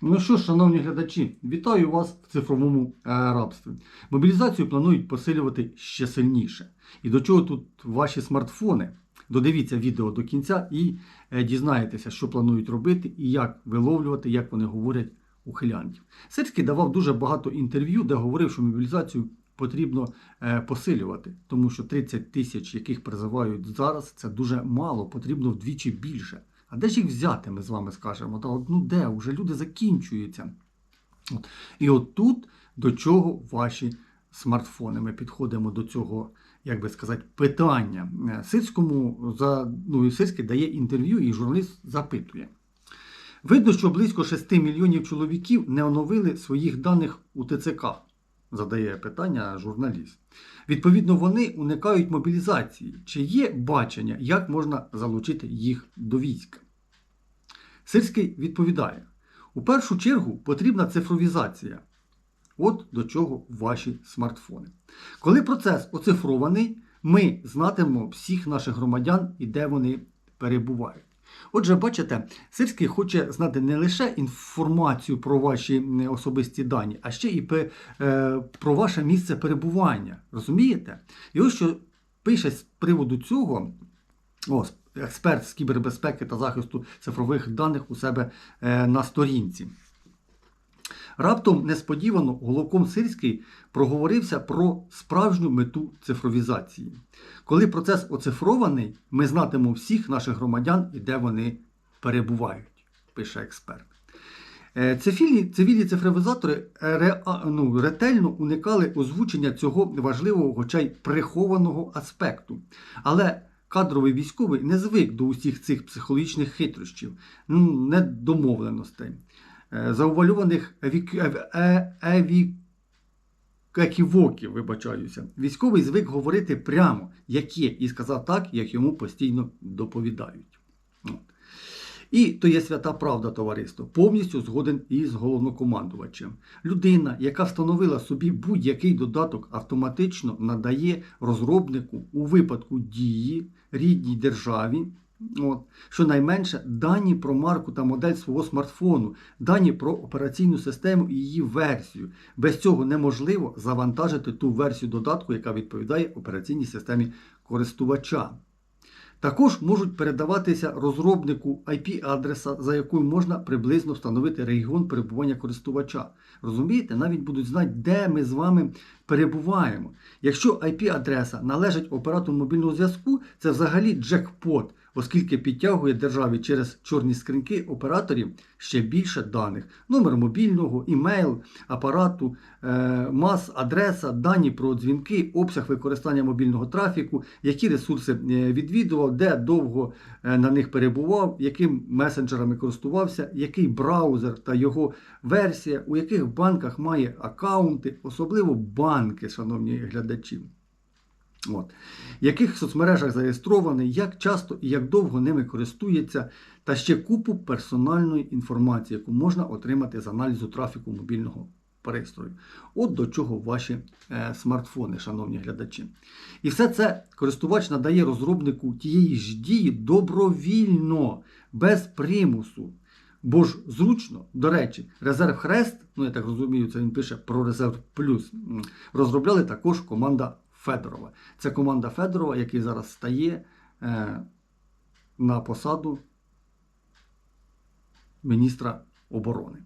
Ну що шановні глядачі, вітаю вас в цифровому е, рабстві. Мобілізацію планують посилювати ще сильніше. І до чого тут ваші смартфони? Додивіться відео до кінця і е, дізнаєтеся, що планують робити і як виловлювати, як вони говорять ухилянтів. Сирський давав дуже багато інтерв'ю, де говорив, що мобілізацію потрібно е, посилювати, тому що 30 тисяч, яких призивають зараз, це дуже мало, потрібно вдвічі більше. А де ж їх взяти, ми з вами скажемо? Та от, ну де? Уже люди закінчуються. От. І от тут до чого ваші смартфони? Ми підходимо до цього, як би сказати, питання. Е, за ну, і дає інтерв'ю, і журналіст запитує. Видно, що близько 6 мільйонів чоловіків не оновили своїх даних у ТЦК, задає питання журналіст. Відповідно, вони уникають мобілізації. Чи є бачення, як можна залучити їх до війська? Сирський відповідає: у першу чергу потрібна цифровізація. От до чого ваші смартфони. Коли процес оцифрований, ми знатимемо всіх наших громадян і де вони перебувають. Отже, бачите, Сирський хоче знати не лише інформацію про ваші особисті дані, а ще і е, про ваше місце перебування. Розумієте? І ось що пише з приводу цього о, експерт з кібербезпеки та захисту цифрових даних у себе е, на сторінці. Раптом несподівано Головком Сирський проговорився про справжню мету цифровізації. Коли процес оцифрований, ми знатимемо всіх наших громадян і де вони перебувають, пише експерт. Е, Цивільні, цивільні цифровізатори ре, ну, ретельно уникали озвучення цього важливого, хоча й прихованого аспекту. Але кадровий військовий не звик до усіх цих психологічних хитрощів, ну, недомовленостей, е, заувальованих е- еві... еківоків, вибачаюся. Військовий звик говорити прямо, як є, і сказав так, як йому постійно доповідають. І то є свята правда, товариство, повністю згоден із головнокомандувачем. Людина, яка встановила собі будь-який додаток, автоматично надає розробнику у випадку дії рідній державі. От, щонайменше дані про марку та модель свого смартфону, дані про операційну систему і її версію. Без цього неможливо завантажити ту версію додатку, яка відповідає операційній системі користувача. Також можуть передаватися розробнику IP-адреса, за якою можна приблизно встановити регіон перебування користувача. Розумієте, навіть будуть знати, де ми з вами перебуваємо. Якщо IP-адреса належить оператору мобільного зв'язку, це взагалі джекпот, оскільки підтягує державі через чорні скриньки операторів ще більше даних: номер мобільного, імейл, апарату, е, мас, адреса, дані про дзвінки, обсяг використання мобільного трафіку, які ресурси е, відвідував, де довго е, на них перебував, яким месенджерами користувався, який браузер та його версія, у яких банках має акаунти, особливо банки, шановні глядачі. От. В яких соцмережах зареєстрований, як часто і як довго ними користується, та ще купу персональної інформації, яку можна отримати з аналізу трафіку мобільного пристрою. От до чого ваші е, смартфони, шановні глядачі. І все це користувач надає розробнику тієї ж дії добровільно, без примусу. Бо ж зручно, до речі, резерв Хрест, ну я так розумію, це він пише про резерв плюс, розробляли також команда Федорова. Це команда Федорова, який зараз стає е, на посаду міністра оборони.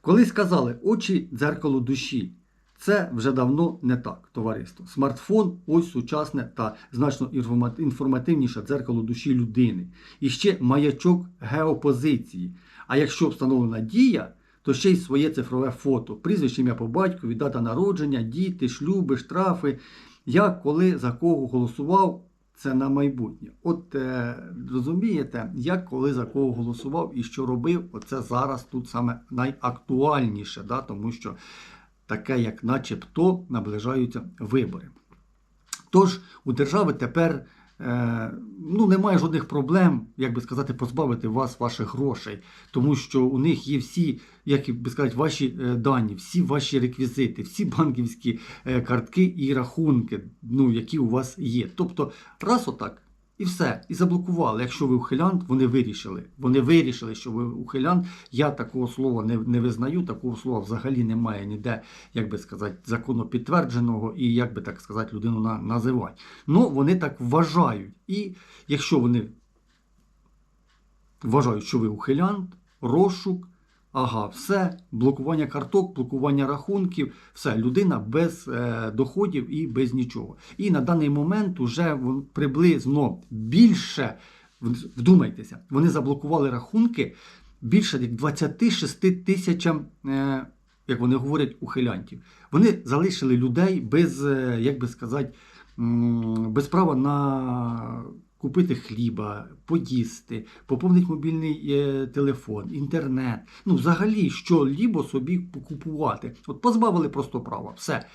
Коли сказали очі дзеркало душі, це вже давно не так, товариство. Смартфон ось сучасне та значно інформативніше дзеркало душі людини. І ще маячок геопозиції. А якщо встановлена дія, то ще й своє цифрове фото, прізвище ім'я по батькові, дата народження, діти, шлюби, штрафи, як, коли, за кого голосував. Це на майбутнє. От е, розумієте, як коли за кого голосував і що робив, оце зараз тут саме найактуальніше, да, тому що таке, як начебто, наближаються вибори. Тож у держави тепер ну, немає жодних проблем, як би сказати, позбавити вас ваших грошей, тому що у них є всі, як би сказати, ваші е, дані, всі ваші реквізити, всі банківські е, картки і рахунки, ну, які у вас є. Тобто, раз отак. І все, і заблокували. Якщо ви ухилянт, вони вирішили. Вони вирішили, що ви ухилянт. Я такого слова не, не визнаю, такого слова взагалі немає ніде, як би сказати, законно підтвердженого і, як би так сказати, людину на, називати. Ну, вони так вважають. І якщо вони вважають, що ви ухилянт, розшук, ага, все, блокування карток, блокування рахунків, все, людина без е, доходів і без нічого. І на даний момент вже приблизно більше, вдумайтеся, вони заблокували рахунки більше як 26 тисячам, е, як вони говорять, ухилянтів. Вони залишили людей без, е, як би сказати, без права на купити хліба, поїсти, поповнити мобільний е, телефон, інтернет. Ну, взагалі, що-лібо собі покупувати. От позбавили просто права. Все.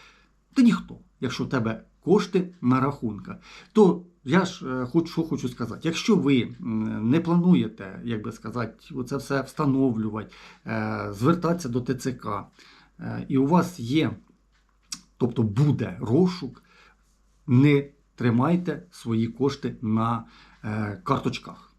Ти ніхто, якщо в тебе кошти на рахунках. То я ж е, хоч, що хочу сказати, якщо ви не плануєте, як би сказати, це все встановлювати, е, звертатися до ТЦК, е, і у вас є, тобто буде розшук, не тримайте свої кошти на е, карточках.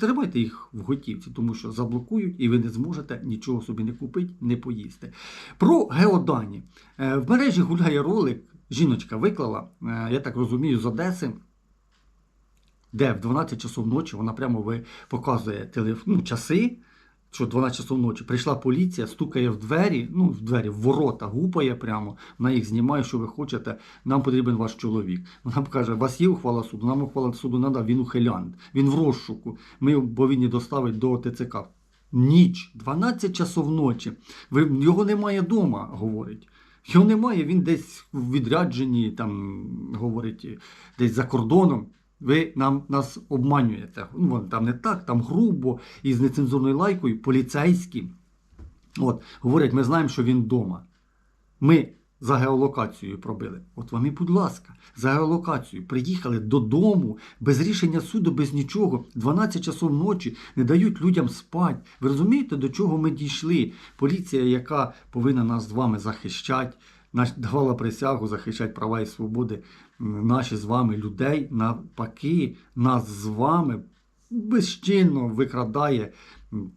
Тримайте їх в готівці, тому що заблокують і ви не зможете нічого собі не купити, не поїсти. Про геодані. Е, В мережі гуляє ролик, жіночка виклала, е, я так розумію, з Одеси, де в 12 часов ночі вона прямо показує телеф... ну, часи, що 12 часов ночі прийшла поліція, стукає в двері, ну, в двері, в ворота, гупає прямо, вона їх знімає, що ви хочете, нам потрібен ваш чоловік. Вона каже, у вас є ухвала суду, нам ухвала суду не дав, він ухилянт, він в розшуку, ми повинні доставити до ТЦК. Ніч, 12 часов ночі. Ви, його немає вдома, говорить. Його немає, він десь в відрядженні, там, говорить, десь за кордоном. Ви нам нас обманюєте. Ну, там не так, там грубо і з нецензурною лайкою поліцейські. От, говорять, ми знаємо, що він вдома. Ми за геолокацією пробили. От вони, будь ласка, за геолокацією приїхали додому без рішення суду, без нічого. 12 часов ночі не дають людям спати. Ви розумієте, до чого ми дійшли? Поліція, яка повинна нас з вами захищати, давала присягу захищати права і свободи наші з вами людей, навпаки, нас з вами безчинно викрадає,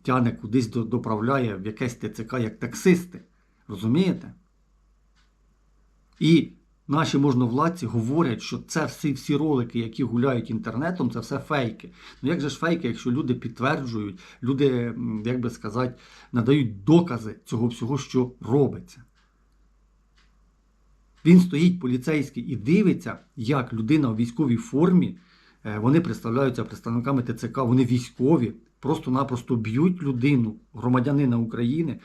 тяне кудись доправляє в якесь ТЦК як таксисти. Розумієте? І наші можновладці говорять, що це всі, всі ролики, які гуляють інтернетом, це все фейки. Ну як же ж фейки, якщо люди підтверджують, люди, як би сказати, надають докази цього всього, що робиться. Він стоїть поліцейський і дивиться, як людина у військовій формі, е, вони представляються представниками ТЦК, вони військові, просто-напросто б'ють людину, громадянина України,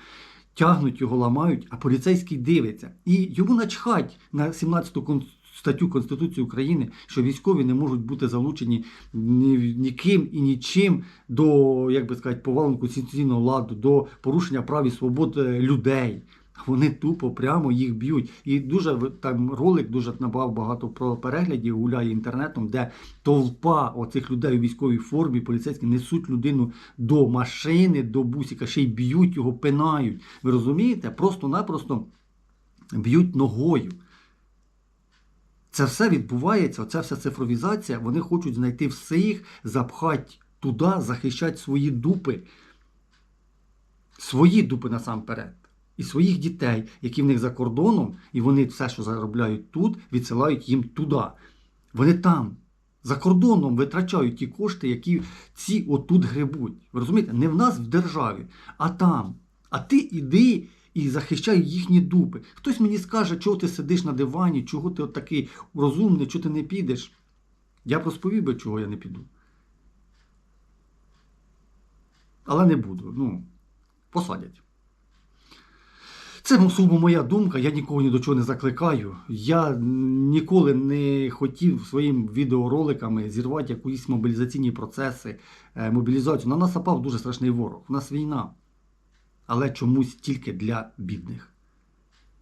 тягнуть його, ламають, а поліцейський дивиться. І йому начхать на 17 кон- статтю Конституції України, що військові не можуть бути залучені ні, ніким і нічим до, як би сказати, повалення конституційного ладу, до порушення прав і свобод е, людей. Вони тупо прямо їх б'ють. І дуже там ролик дуже набав багато про переглядів, гуляє інтернетом, де толпа оцих людей у військовій формі, поліцейські несуть людину до машини, до бусика, ще й б'ють його, пинають. Ви розумієте? Просто-напросто б'ють ногою. Це все відбувається, оця вся цифровізація, вони хочуть знайти всіх, запхати туди, захищати свої дупи. Свої дупи насамперед. І своїх дітей, які в них за кордоном, і вони все, що заробляють тут, відсилають їм туди. Вони там, за кордоном, витрачають ті кошти, які ці отут гребуть. Ви розумієте? Не в нас в державі, а там. А ти іди і захищай їхні дупи. Хтось мені скаже, чого ти сидиш на дивані, чого ти от такий розумний, чого ти не підеш. Я б розповів би, чого я не піду. Але не буду. Ну, посадять. Це сугубо моя думка, я нікого ні до чого не закликаю. Я ніколи не хотів своїм відеороликами зірвати якісь мобілізаційні процеси, е, мобілізацію. На нас напав дуже страшний ворог. У нас війна. Але чомусь тільки для бідних.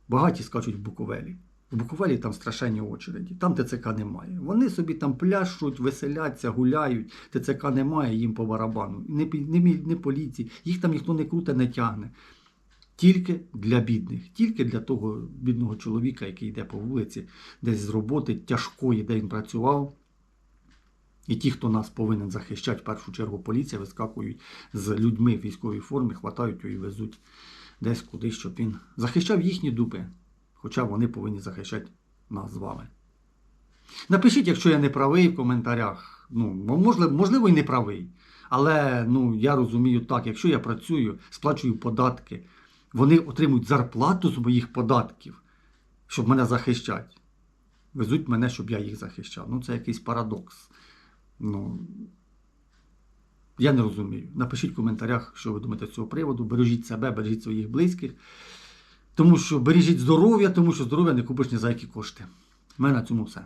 Багаті скачуть в Буковелі. В Буковелі там страшенні очереді, там ТЦК немає. Вони собі там пляшуть, веселяться, гуляють, ТЦК немає, їм по барабану. Не, не, не поліції, їх там ніхто не круте, не тягне. Тільки для бідних, тільки для того бідного чоловіка, який йде по вулиці, десь з роботи тяжкої, де він працював, І ті, хто нас повинен захищати, в першу чергу поліція, вискакують з людьми в військовій формі, хватають його і везуть десь кудись, щоб він захищав їхні дупи. Хоча вони повинні захищати нас з вами. Напишіть, якщо я не правий в коментарях. Ну, можливо, можливо, і не правий. Але ну, я розумію так, якщо я працюю, сплачую податки, вони отримують зарплату з моїх податків, щоб мене захищати. Везуть мене, щоб я їх захищав. Ну, це якийсь парадокс. Ну, я не розумію. Напишіть в коментарях, що ви думаєте з цього приводу. Бережіть себе, бережіть своїх близьких. Тому що бережіть здоров'я, тому що здоров'я не купиш ні за які кошти. У мене на цьому все.